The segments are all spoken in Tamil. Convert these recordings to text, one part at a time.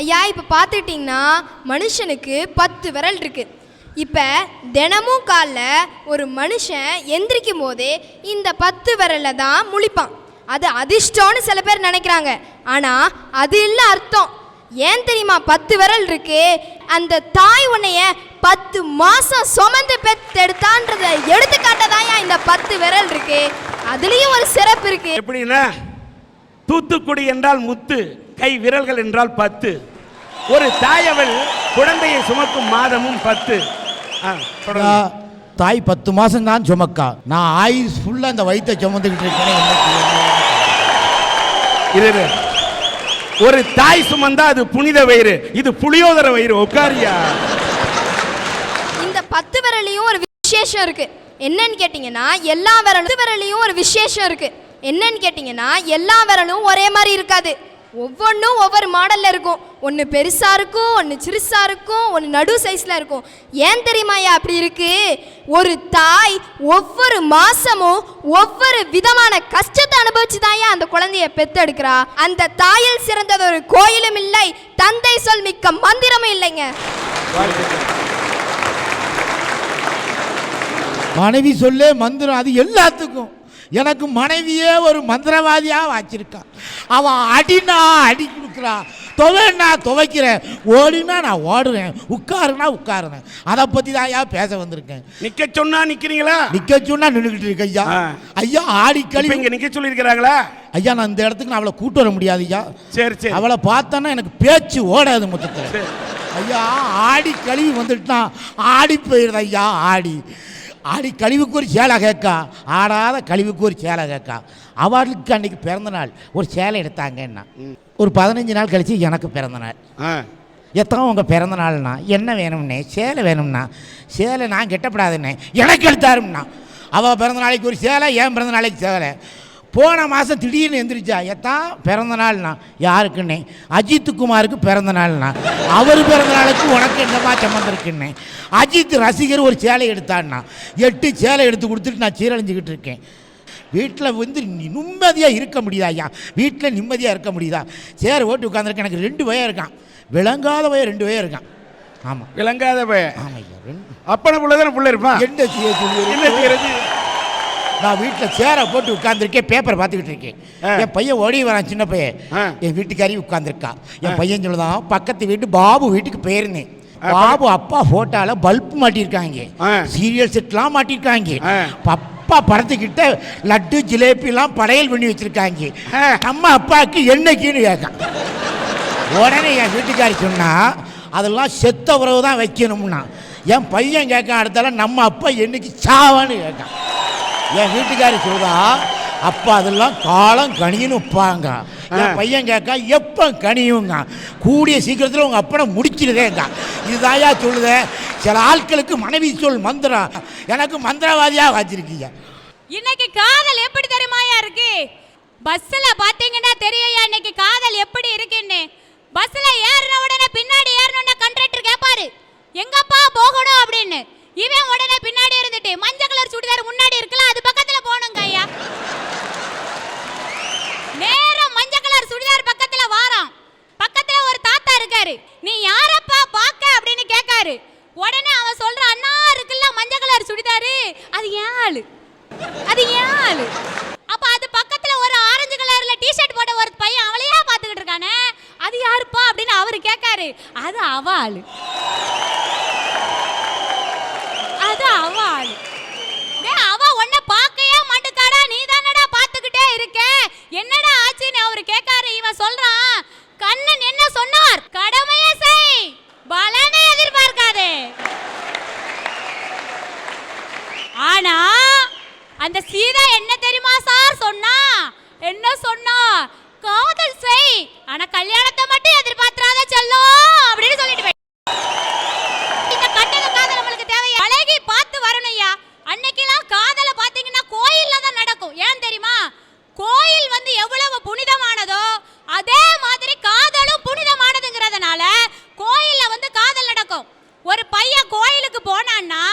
ஐயா இப்போ பார்த்துக்கிட்டிங்கன்னா மனுஷனுக்கு பத்து விரல் இருக்குது இப்போ தினமும் காலைல ஒரு மனுஷன் எந்திரிக்கும் போதே இந்த பத்து விரலில் தான் முழிப்பான். அது அதிர்ஷ்டம்னு சில பேர் நினைக்கிறாங்க. ஆனால் அது இல்லை அர்த்தம். ஏன் தெரியுமா பத்து விரல் இருக்கு? அந்த தாய் உன்னைய பத்து மாதம் சுமந்து பெத்தெடுத்தான்றத எடுத்துக்காட்டதாயா இந்த பத்து விரல் இருக்கு? அதுலேயும் ஒரு சிறப்பு இருக்கு. எப்படின்னா தூத்துக்குடி என்றால் முத்து கை விரல்கள் என்றால் பத்து. ஒரு தாயவள் குழந்தையை சுமக்கும் மாதமும் பத்து. தாய் பத்து மாசம் தான் சுமக்கா. நான் ஆயுஸ் ஃபுல்லா அந்த வயித்தை சுமந்துக்கிட்டு இருக்கேன். ஒரு தாய் சுமந்தா அது புனித வயிறு. இது புளியோதர வயிறு உட்காரியா? இந்த பத்து விரலையும் ஒரு விசேஷம் இருக்கு. என்னன்னு கேட்டிங்கன்னா எல்லா விரலும் விரலையும் ஒரு விசேஷம் இருக்கு. என்னன்னு கேட்டிங்கன்னா எல்லா விரலும் ஒரே மாதிரி இருக்காது. ஒவ்வொன்றும் ஒவ்வொரு மாடலில் இருக்கும். ஒன்று பெருசாக இருக்கும் ஒன்று சிறுசாக இருக்கும் ஒன்று நடு சைஸில் இருக்கும். ஏன் தெரியுமாயா அப்படி இருக்கு? ஒரு தாய் ஒவ்வொரு மாதமும் ஒவ்வொரு விதமான கஷ்டத்தை அனுபவிச்சு தாயா அந்த குழந்தைய பெத்தெடுக்கிறா. அந்த தாயில் சிறந்தது ஒரு கோயிலும் இல்லை தந்தை சொல் மிக்க மந்திரமும் இல்லைங்க. மனைவி சொல்லே மந்திரம் அது எல்லாத்துக்கும். எனக்கு மனைவியே ஒரு மந்திரவாதியாக வச்சிருக்கான் அவன் அடினா அடி கொடுக்குறான் துவைன்னா துவைக்கிறேன். ஓடினா நான் ஓடுறேன். உட்காருனா உட்காருறேன். அதை பற்றி தான் ஐயா பேச வந்திருக்கேன். நிக்க சொன்னா நிக்கிறீங்களா? நிக்க சொன்னா நின்றுக்கிட்டு இருக்க ஐயா. ஐயா ஆடி கழிவு இங்க நிக்க சொல்லியிருக்கிறாங்களா? ஐயா நான் இந்த இடத்துக்கு நான் அவளை கூட்டு வர முடியாது ஐயா. சரி சரி. அவளை பார்த்தோன்னா எனக்கு பேச்சு ஓடாது மொத்தத்தில். ஐயா ஆடி கழுவி வந்துட்டுனா ஆடி போயிடுது ஐயா ஆடி. ஆடி கழிவுக்கு ஒரு சேலை கேட்கா. ஆடாத கழிவுக்கு ஒரு சேலை கேட்கா. அவளுக்கு அன்னைக்கு பிறந்த நாள். ஒரு சேலை எடுத்தாங்கன்னா ஒரு பதினஞ்சு நாள் கழிச்சு எனக்கு பிறந்த நாள். எத்தனை உங்கள் பிறந்த நாள்னா? என்ன வேணும்னே? சேலை வேணும்னா? சேலை நான் கெட்டப்படாதுன்னே. எனக்கு எடுத்தாரும்னா. அவள் பிறந்த நாளைக்கு ஒரு சேலை என் பிறந்த நாளைக்கு சேலை. போன மாதம் திடீர்னு எந்திரிச்சா எத்தான் பிறந்த நாள்னா. யாருக்குன்னே? அஜித் குமாருக்கு பிறந்த நாள்னா. அவர் பிறந்த நாளுக்கு உனக்கு என்னமா சம்மந்திருக்குன்னே அஜித் ரசிகர் ஒரு சேலை எடுத்தான்னா எட்டு சேலை எடுத்து கொடுத்துட்டு நான் சீரழிஞ்சுக்கிட்டு இருக்கேன். வீட்டில் வந்து நிம்மதியாக இருக்க முடியுதா ஐயா? வீட்டில் நிம்மதியாக இருக்க முடியுதா? சேர் ஓட்டு உட்காந்துருக்கேன் எனக்கு ரெண்டு பயம் இருக்கான். விளங்காத பயம் ரெண்டு பயம் இருக்கான். ஆமாம் விளங்காத பையன். ஆமாம் ஐயா ரெண்டு. அப்பன புள்ள தானே புள்ள இருப்பான்? என்ன செய்ய நான் வீட்டில் சேரை போட்டு உட்காந்துருக்கேன் பேப்பர் பார்த்துக்கிட்டு இருக்கேன். என் பையன் ஓடி வரான் சின்ன பையன். என் வீட்டுக்காரி உட்காந்துருக்கா என் பையன் சொல்லுதான் பக்கத்து வீட்டு பாபு வீட்டுக்கு போயிருந்தேன். பாபு அப்பா ஃபோட்டோவில் பல்ப் மாட்டியிருக்காங்க. சீரியல் செட்லாம் மாட்டியிருக்காங்க. அப்பா படத்துக்கிட்ட லட்டு ஜிலேபிலாம் படையல் பண்ணி வச்சிருக்காங்க. நம்ம அப்பாவுக்கு என்னைக்குன்னு கேட்கான். உடனே என் வீட்டுக்காரி சொன்னா அதெல்லாம் செத்த உறவு தான் வைக்கணும்னா. என் பையன் கேட்க அடுத்தால நம்ம அப்பா என்னைக்கு சாவான்னு கேட்கான். என் வீட்டுக்காரி சொல்றா அப்பா அதெல்லாம் காலம் வைப்பாங்க என் பையன் கேட்க எப்போ கனியுங்க கூடிய சீக்கிரத்தில் உங்கள் அப்பனை முடிச்சிருதேங்க இதுதாயா சொல்லுதே? சில ஆட்களுக்கு மனைவி சொல் மந்திரம் எனக்கு மந்திரவாதியாக வச்சிருக்கீங்க. இன்னைக்கு காதல் எப்படி தெரியுமாயா இருக்கு? பஸ்ல பாத்தீங்கன்னா தெரியும்யா இன்னைக்கு காதல் எப்படி இருக்குன்னு. பஸ்ல ஏறின உடனே பின்னாடி ஏறணும்னா கண்டக்டர் கேட்பாரு எங்கப்பா போகணும் அப்படின்னு. இவன் உடனே பின்னாடி இருந்துட்டு மஞ்சள் கலர் சுடிதார் முன்னாடி இருக்கலாம் அது பக்கத்துல போகணுங்க ஐயா. நேரம் மஞ்சள் கலர் சுடிதார் பக்கத்துல வாரான். பக்கத்துல ஒரு தாத்தா இருக்காரு. நீ யாரப்பா பாக்க அப்படின்னு கேட்காரு. உடனே அவன் சொல்ற அண்ணா இருக்குல்ல மஞ்சள் கலர் சுடிதாரு. அது ஏன் ஆளு. அது ஏன் ஆளு. அப்ப அது பக்கத்துல ஒரு ஆரஞ்சு கலர்ல டிஷர்ட் போட்ட ஒரு பையன் அவளையா பாத்துக்கிட்டு இருக்கானே? அது யாருப்பா அப்படின்னு அவரு கேட்காரு. அது அவ ஆளு அது அவ ஆளு டேய், அவ உன்னை பார்க்கவே மாட்டுக்காடா நீ தானடா பார்த்துக்கிட்டே இருக்க என்னடா ஆச்சுன்னு அவரு கேட்காரு இவன் சொல்றான். கண்ணன் என்ன சொன்னார்? கடமையை செய். பலனை எதிர்பார்க்காதே. ஆனா அந்த சீதா என்ன தெரியுமா சார் சொன்னா? என்ன சொன்னா? காதல் செய். ஆனா கல்யாணத்தை மட்டும் எதிர்பார்த்திராத செல்லும் அப்படின்னு சொல்லிட்டு கோயில் வந்து எவ்வளவு புனிதமானதோ அதே மாதிரி காதலும் புனிதமானதுங்கிறதுனால கோயிலில் வந்து காதல் நடக்கும். ஒரு பையன் கோயிலுக்கு போனான்னா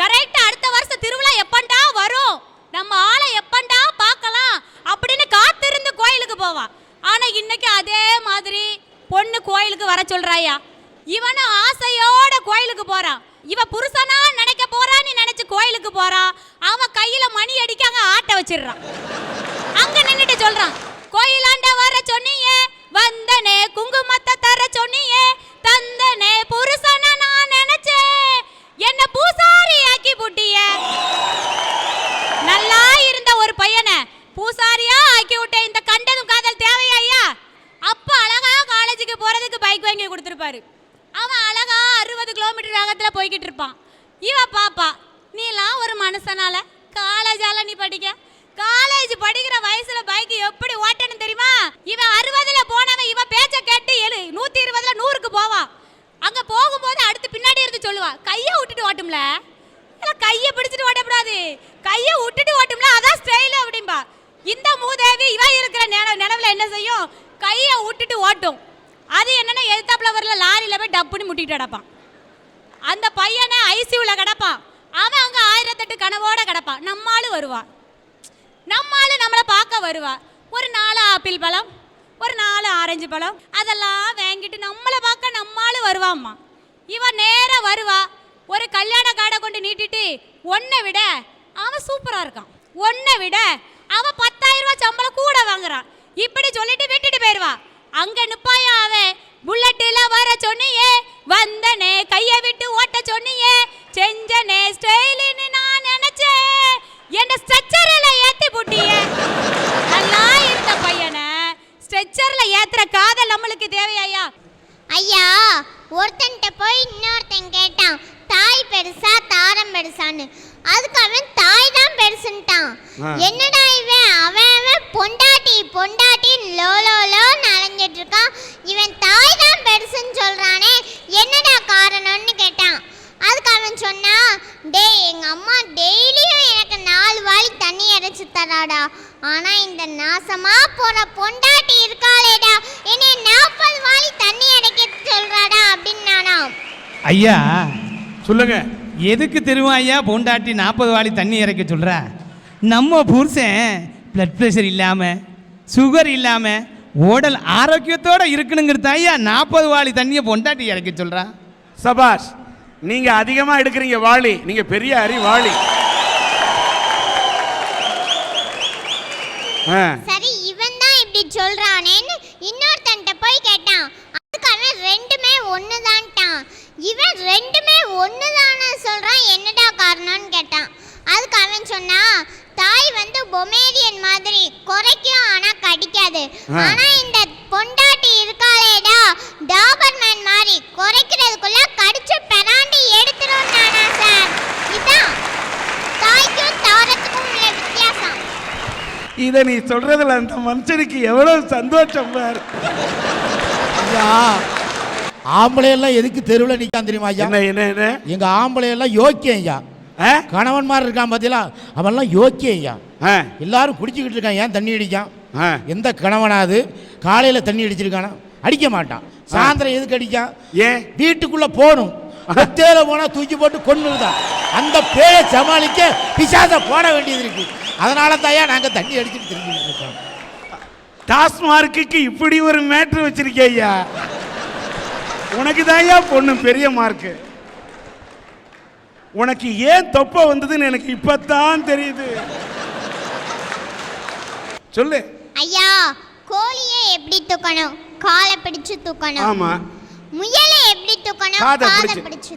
கரெக்டாக அடுத்த வருஷம் திருவிழா எப்பண்டா வரும்? நம்ம ஆளை எப்பண்டா பார்க்கலாம்? அப்படின்னு காத்திருந்து கோயிலுக்கு போவான். ஆனால் இன்னைக்கு அதே மாதிரி பொண்ணு கோயிலுக்கு வர சொல்கிறாயா இவனும் ஆசையோட கோயிலுக்கு போகிறான் இவன் புருஷனா நினைக்க போறான்னு நினைச்சு கோயிலுக்கு போறான். அவன் கையில மணி அடிக்க அங்க ஆட்ட வச்சிடுறான். சொல்றான். கோயிலாண்ட வர சொன்னியே வந்தனே குங்குமத்தை தர சொன்னியே தந்தனே புருஷன நான் நினைச்சேன். என்ன பூசாரி ஆக்கி புட்டிய. நல்லா இருந்த ஒரு பையனை பூசாரியா ஆக்கி விட்ட இந்த கண்டதும் காதல் தேவையா ஐயா? அப்ப அழகா காலேஜுக்கு போறதுக்கு பைக் வாங்கி கொடுத்துருப்பாரு. அவன் அழகா அறுபது கிலோமீட்டர் வேகத்துல போய்கிட்டு இருப்பான். இவ பாப்பா நீலாம் ஒரு மனுஷனால காலேஜால நீ படிக்க காலேஜ் படிக்கிற வயசுல பைக் எப்படி ஓட்டணும் தெரியுமா? இவன் அறுபதுல போனவன் இவன் பேச்ச கேட்டு எழு. நூத்தி இருபதுல நூறுக்கு போவான். அங்க போகும்போது அடுத்து பின்னாடி இருந்து சொல்லுவா கையை விட்டுட்டு ஓட்டும்ல? கையை பிடிச்சிட்டு ஓட்டக்கூடாது. கையை விட்டுட்டு ஓட்டும்ல அதான் ஸ்டைல் அப்படிம்பா. இந்த மூதேவி இவன் இருக்கிற நில நிலவுல என்ன செய்யும்? கையை விட்டுட்டு ஓட்டும். அது என்னன்னா எதிர்த்தாப்புல வரல லாரியில போய் டப்புன்னு முட்டிட்டு கிடப்பான். அந்த பையனை ஐசியூல கிடப்பான். அவன் அங்க ஆயிரத்தெட்டு கனவோட கிடப்பான். நம்மளும் வருவான். நம்மால நம்மளை பார்க்க வருவா. ஒரு நாலு ஆப்பிள் பழம் ஒரு நாலு ஆரஞ்சு பழம் அதெல்லாம் வாங்கிட்டு நம்மளை பார்க்க நம்மாலும் வருவாம்மா. இவன் நேராக வருவா. ஒரு கல்யாண கார்டை கொண்டு நீட்டிட்டு ஒன்றை விட அவன் சூப்பராக இருக்கான். ஒன்றை விட அவன் பத்தாயிரம் ரூபாய் சம்பளம் கூட வாங்குறான். இப்படி சொல்லிட்டு விட்டுட்டு போயிடுவா அங்க நிப்பாயா அவன் புல்லட்டில் வர சொன்னியே வந்தனே கையை விட்டு ஓட்ட சொன்னியே செஞ்சனே ஸ்டைலின்னு நான் என்ன ஸ்ட்ரெச்சரில் ஏத்தி புட்டிய? நல்லா இருந்த பையனை ஸ்ட்ரெச்சர்ல ஏத்துற காதல் நம்மளுக்கு தேவையாயா ஐயா ஒருத்தன்ட்ட போய் இன்னொருத்தன் கேட்டான் தாய் பெருசா தாரம் பெருசான்னு. அதுக்கு அவன் தாய் தான் பெருசுன்ட்டான். என்னடா இவன்? அவன் அவன் பொண்டாட்டி பொண்டாட்டி லோ லோ லோ நனைஞ்சிட்டு இருக்கான். இவன் தாய் தான் பெருசுன்னு சொல்றானே என்னடா காரணம்னு கேட்டான். அதுக்கு அவன் சொன்னா டேய் எங்க அம்மா டெய்லியும் எனக்கு தராடா ஆனா இந்த நாசமா போற பொண்டாட்டி இருக்காளேடா. என்னை நாற்பது வாளி தண்ணி இறைக்க சொல்றாடா அப்படின்னு ஐயா சொல்லுங்க. எதுக்கு தெரியுமா ஐயா பொண்டாட்டி நாற்பது வாளி தண்ணி இறைக்க சொல்ற? நம்ம புருஷன் பிளட் ப்ரெஷர் இல்லாமல் சுகர் இல்லாமல் உடல் ஆரோக்கியத்தோட இருக்கணுங்கிறது ஐயா நாற்பது வாளி தண்ணியை பொண்டாட்டி இறைக்க சொல்றா? சபாஷ் நீங்க அதிகமா எடுக்கிறீங்க வாளி. நீங்க பெரிய அறிவாளி ஆ, சரி இவன் தான் இப்படி சொல்றானேன்னு இன்னொருத்தன்ட்ட போய் கேட்டான். அதுக்கு அவன் ரெண்டுமே ஒண்ணுதான்ட்டான். இவன் ரெண்டுமே ஒண்ணுதான்னு சொல்றான். என்னடா காரணம்னு கேட்டான். அதுக்கு அவன் சொன்னா தாய் வந்து பொமேரியன் மாதிரி குறைக்கும் ஆனா கடிக்காது. ஆனா இந்த பொண்டாட்டி இருக்காளேடா டாபர்மேன் மாதிரி குறைக்கிறதுக்குள்ள கடிச்சு பெராண்டி இதை நீ சொல்றதுல அந்த மனுஷனுக்கு எவ்வளவு சந்தோஷம் பாரு. ஐயா. ஆம்பளை எல்லாம் எதுக்கு தெருவில் நிற்கான் தெரியுமா ஐயா? என்ன என்ன என்ன? எங்க ஆம்பளை எல்லாம் யோக்கியம் ஐயா? கணவன் மாதிரி இருக்கான் பார்த்தீங்களா அவன்லாம் யோக்கியம் ஐயா. எல்லாரும் குடிச்சுக்கிட்டு இருக்கான் ஏன் தண்ணி அடிக்கான். எந்த கணவனாவது காலையில் தண்ணி அடிச்சிருக்கானா? அடிக்க மாட்டான். சாயந்தரம் எதுக்கு அடிக்கான்? ஏன்? வீட்டுக்குள்ள போகணும். ஒத்தையில போனா தூக்கி போட்டு கொண்டுதான் அந்த பேயை சமாளிக்க பிசாச போட வேண்டியது இருக்கு. அதனால தாயா நாங்க தண்ணி அடிச்சுட்டு திரும்பிட்டு இருக்கோம். டாஸ்மார்க்குக்கு இப்படி ஒரு மேட்ரு வச்சிருக்கே ஐயா. உனக்கு தான்யா பொண்ணு பெரிய மார்க்கு உனக்கு ஏன் தொப்பை வந்ததுன்னு எனக்கு இப்பதான் தெரியுது. சொல்லு. ஐயா கோழியை எப்படி தூக்கணும்? காலை பிடிச்சு தூக்கணும். ஆமா. முயலை எப்படி தூக்கணும்? காதை பிடிச்சு.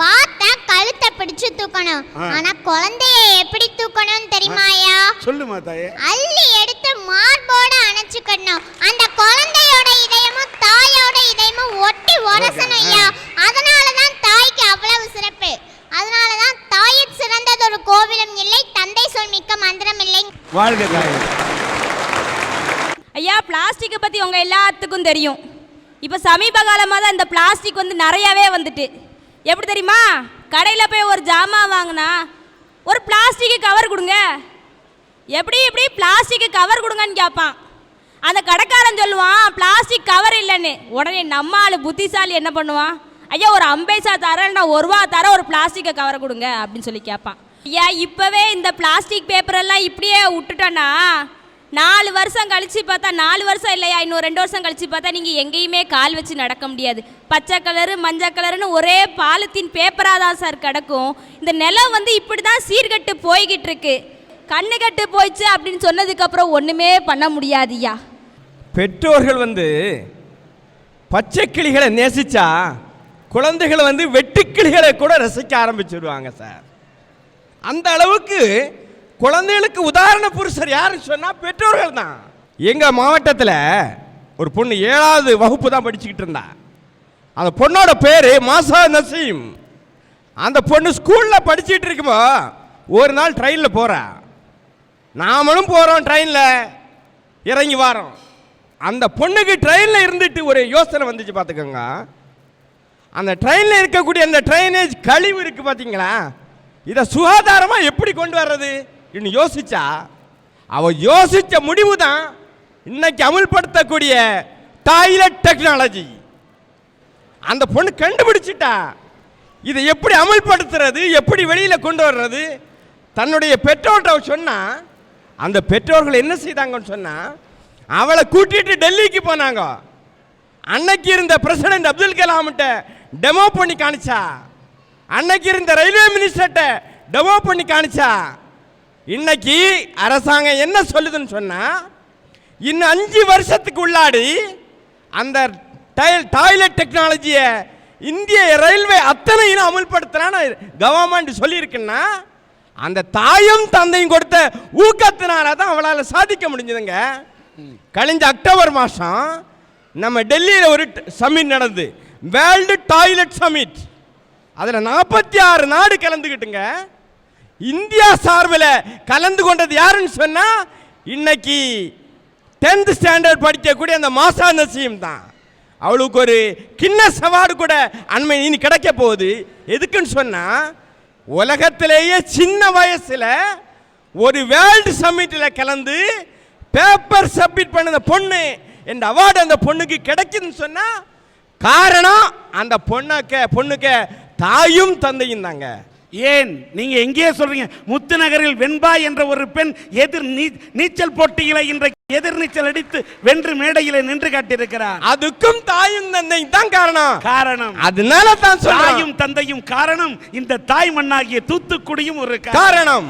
வாத்த கழுத்தை பிடிச்சு தூக்கணும். ஆனா குழந்தைய எப்படி தூக்கணும் தெரியுமா ஐயா? சொல்லுமா தாயே. அள்ளி எடுத்து மார்போட அணைச்சுக்கணும். அந்த குழந்தையோட இதயமும் தாயோட இதயமும் ஒட்டி உரசணும் ஐயா. அதனால தான் தாய்க்கு அவ்வளவு சிறப்பு. அதனால தான் தாயிற் சிறந்ததொரு கோவிலும் இல்லை தந்தை சொல் மிக்க மந்திரம் இல்லை. வாழ்க தாயே. ஐயா பிளாஸ்டிக்கை பற்றி உங்க எல்லாத்துக்கும் தெரியும். இப்போ சமீப காலமாக தான் இந்த பிளாஸ்டிக் வந்து நிறையாவே வந்துட்டு. எப்படி தெரியுமா? கடையில் போய் ஒரு ஜாமான் வாங்கினா ஒரு பிளாஸ்டிக்கு கவர் கொடுங்க. எப்படி எப்படி? பிளாஸ்டிக்கு கவர் கொடுங்கன்னு கேட்பான் அந்த கடைக்காரன் சொல்லுவான் பிளாஸ்டிக் கவர் இல்லைன்னு. உடனே நம்ம ஆள் புத்திசாலி என்ன பண்ணுவான்? ஐயா ஒரு அம்பைசா தரேன் ஒரு ரூபா தர ஒரு பிளாஸ்டிக்கை கவர் கொடுங்க. அப்படின்னு சொல்லி கேட்பான் ஐயா இப்போவே இந்த பிளாஸ்டிக் பேப்பரெல்லாம் இப்படியே விட்டுட்டோன்னா நாலு வருஷம் கழிச்சு பார்த்தா நாலு வருஷம் இல்லையா? இன்னும் ரெண்டு வருஷம் கழிச்சு பார்த்தா நீங்கள் எங்கேயுமே கால் வச்சு நடக்க முடியாது. பச்சை கலரு மஞ்சள் கலருன்னு ஒரே பாலித்தீன் பேப்பராக தான் சார் கிடக்கும். இந்த நிலம் வந்து இப்படி தான் சீர்கட்டு போய்கிட்டு இருக்கு. கண்ணு கட்டு போயிடுச்சு அப்படின்னு சொன்னதுக்கப்புறம் ஒன்றுமே பண்ண முடியாதுய்யா. பெற்றோர்கள் வந்து பச்சை கிளிகளை நேசிச்சா குழந்தைகளை வந்து வெட்டுக்கிளிகளை கூட ரசிக்க ஆரம்பிச்சிடுவாங்க சார். அந்த அளவுக்கு குழந்தைகளுக்கு உதாரண புருஷர் யாருன்னு சொன்னால் பெற்றோர்கள் தான். எங்கள் மாவட்டத்தில் ஒரு பொண்ணு ஏழாவது வகுப்பு தான் படிச்சுக்கிட்டு இருந்தா. அந்த பொண்ணோட பேர் மாசா நசீம். அந்த பொண்ணு ஸ்கூலில் படிச்சுட்டு இருக்குமோ ஒரு நாள் ட்ரெயினில் போகிறா நாமளும் போகிறோம் ட்ரெயினில் இறங்கி வாரோம். அந்த பொண்ணுக்கு ட்ரெயினில் இருந்துட்டு ஒரு யோசனை வந்துச்சு பார்த்துக்கோங்க அந்த ட்ரெயினில் இருக்கக்கூடிய அந்த ட்ரைனேஜ் கழிவு இருக்குது பார்த்தீங்களா இதை சுகாதாரமாக எப்படி கொண்டு வர்றது? இன்னும் யோசிச்சா? அவ யோசிச்ச முடிவு தான் இன்னைக்கு அமுல்படுத்தக்கூடிய டாய்லெட் டெக்னாலஜி அந்த பொண்ணு கண்டுபிடிச்சிட்டா. இதை எப்படி அமல்படுத்துறது எப்படி வெளியில் கொண்டு வர்றது? தன்னுடைய பெற்றோர்கிட்ட சொன்னால் சொன்னா அந்த பெற்றோர்கள் என்ன செய்தாங்கன்னு சொன்னா அவளை கூட்டிட்டு டெல்லிக்கு போனாங்க. அன்னைக்கு இருந்த பிரசிடென்ட் அப்துல் கலாம்கிட்ட டெமோ பண்ணி காணிச்சா. அன்னைக்கு இருந்த ரயில்வே மினிஸ்டர்கிட்ட டெமோ பண்ணி காணிச்சா. இன்னைக்கு அரசாங்கம் என்ன சொல்லுதுன்னு சொன்னால் இன்னும் அஞ்சு வருஷத்துக்கு உள்ளாடி அந்த டைல் டாய்லெட் டெக்னாலஜியை இந்திய ரயில்வே அத்தனையும் அமுல்படுத்தலான்னு கவர்மெண்ட் சொல்லியிருக்குன்னா அந்த தாயும் தந்தையும் கொடுத்த ஊக்கத்தினால தான் அவளால் சாதிக்க முடிஞ்சதுங்க. கழிஞ்ச அக்டோபர் மாதம் நம்ம டெல்லியில் ஒரு சமிட் நடந்து. வேர்ல்டு டாய்லெட் சமிட் அதில் நாற்பத்தி ஆறு நாடு கலந்துக்கிட்டுங்க இந்தியா சார்பில் கலந்து கொண்டது யாருன்னு சொன்னால் இன்னைக்கு டென்த் ஸ்டாண்டர்ட் படிக்கக்கூடிய அந்த மாசா நசீம் தான். அவளுக்கு ஒரு கின்னஸ் அவார்டு கூட அண்மை இனி கிடைக்க போகுது. எதுக்குன்னு சொன்னால் உலகத்திலேயே சின்ன வயசில் ஒரு வேர்ல்டு சம்மிட்டில் கலந்து பேப்பர் சப்மிட் பண்ண பொண்ணு இந்த அவார்டு அந்த பொண்ணுக்கு கிடைக்குதுன்னு சொன்னால் காரணம் அந்த பொண்ணுக்க பொண்ணுக்கு தாயும் தந்தையும் தாங்க. ஏன்? நீங்க எங்கேயே சொல்றீங்க? முத்துநகரில் வெண்பா என்ற ஒரு பெண் எதிர் நீச்சல் போட்டியில இன்றைக்கு எதிர் நீச்சல் அடித்து வென்று மேடையில நின்று காட்டியிருக்கிறார். அதுக்கும் தாயும் தந்தையும் தான் காரணம். காரணம். அதனால தான் தாயும் தந்தையும் காரணம். இந்த தாய் மண்ணாகிய தூத்துக்குடியும் ஒரு காரணம்.